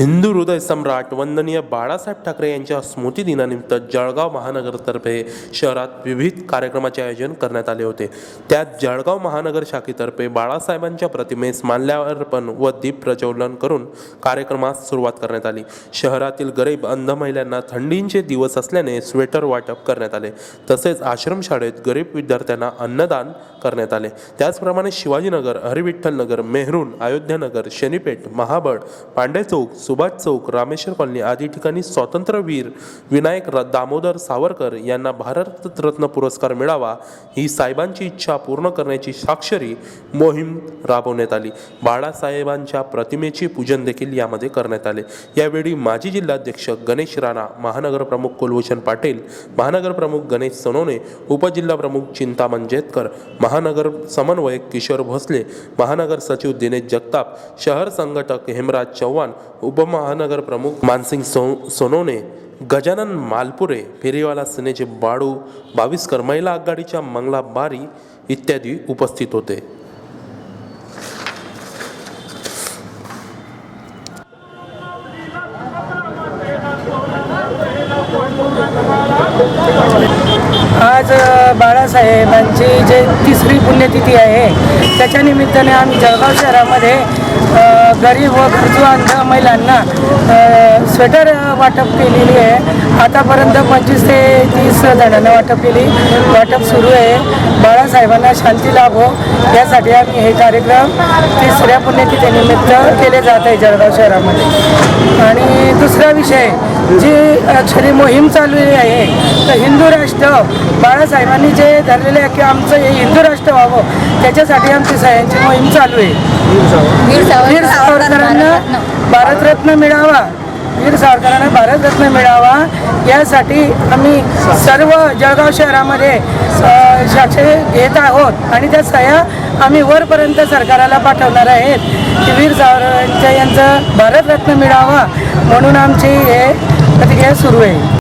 हिंदू हृदय सम्राट वंदनीय बाळासाहेब ठाकरे यांच्या स्मृतिदिनानिमित्त जळगाव महानगरतर्फे शहरात विविध कार्यक्रमाचे आयोजन करण्यात आले होते. त्यात जळगाव महानगर शाखेतर्फे बाळासाहेबांच्या प्रतिमेस माल्यार्पण व दीप प्रज्वलन करून कार्यक्रमास सुरुवात करण्यात आली. शहरातील गरीब अंध महिलांना थंडीचे दिवस असल्याने स्वेटर वाटप करण्यात आले. तसेच आश्रमशाळेत गरीब विद्यार्थ्यांना अन्नदान करण्यात आले. त्याचप्रमाणे शिवाजीनगर हरिविठ्ठलनगर मेहरून अयोध्यानगर शनीपेठ महाबळ पांडे चौक सुभाष चौक रामेश्वर कॉलनी आदी ठिकाणी स्वातंत्र्यवीर विनायक दामोदर सावरकर यांना भारतरत्न पुरस्कार मिळावा ही साहेबांची इच्छा पूर्ण करण्याची साक्षरी मोहीम राबवण्यात आली. बाळासाहेबांच्या प्रतिमेचे पूजन देखील यामध्ये करण्यात आले. यावेळी माजी जिल्हाध्यक्ष गणेश राणा महानगर प्रमुख कुलभूषण पाटील महानगर प्रमुख गणेश सोनवणे उपजिल्हा प्रमुख चिंतामण जेतकर महानगर समन्वयक किशोर भोसले महानगर सचिव दिनेश जगताप शहर संघटक हेमराज चव्हाण उपमहानगर प्रमुख मानसिंग सो सोनोने गजानन मालपुरे फेरीवाला सेनेचे बाळू बावीसकर महिला आघाडीच्या मंगला बारी इत्यादी उपस्थित होते. आज बाबासाहेबांची जे तिसरी पुण्यतिथी आहे त्याच्या निमित्ताने आम्ही जळगाव शहरामध्ये गरीब व गरजू अंध महिलांना स्वेटर वाटप केलेली आहे. आतापर्यंत पंचवीस ते तीस जणांना वाटप केली. वाटप सुरू आहे. बाळासाहेबांना शांती लाभो. यासाठी आम्ही हे कार्यक्रम तिसऱ्या पुण्यतिथीनिमित्त केले जात आहे जळगाव शहरामध्ये. आणि दुसरा विषय जी ॲक्च्युली मोहीम चाललेली आहे तर हिंदू राष्ट्र बाळासाहेबांनी जे धरलेले आहे की आमचं हे हिंदू राष्ट्र व्हावं त्याच्यासाठी आमची सह्यांची मोहीम चालू आहे. वीर वीर सावरकरांना भारतरत्न मिळावा. वीर सावरकरांना भारतरत्न मिळावा यासाठी आम्ही सर्व जळगाव शहरामध्ये अ, घेत आहोत आणि त्या सह्या आम्ही वरपर्यंत सरकाराला पाठवणार आहेत की वीर सावरकरांच्या यांचं भारतरत्न मिळावा म्हणून आमची हे प्रतिक्रिया सुरू आहे.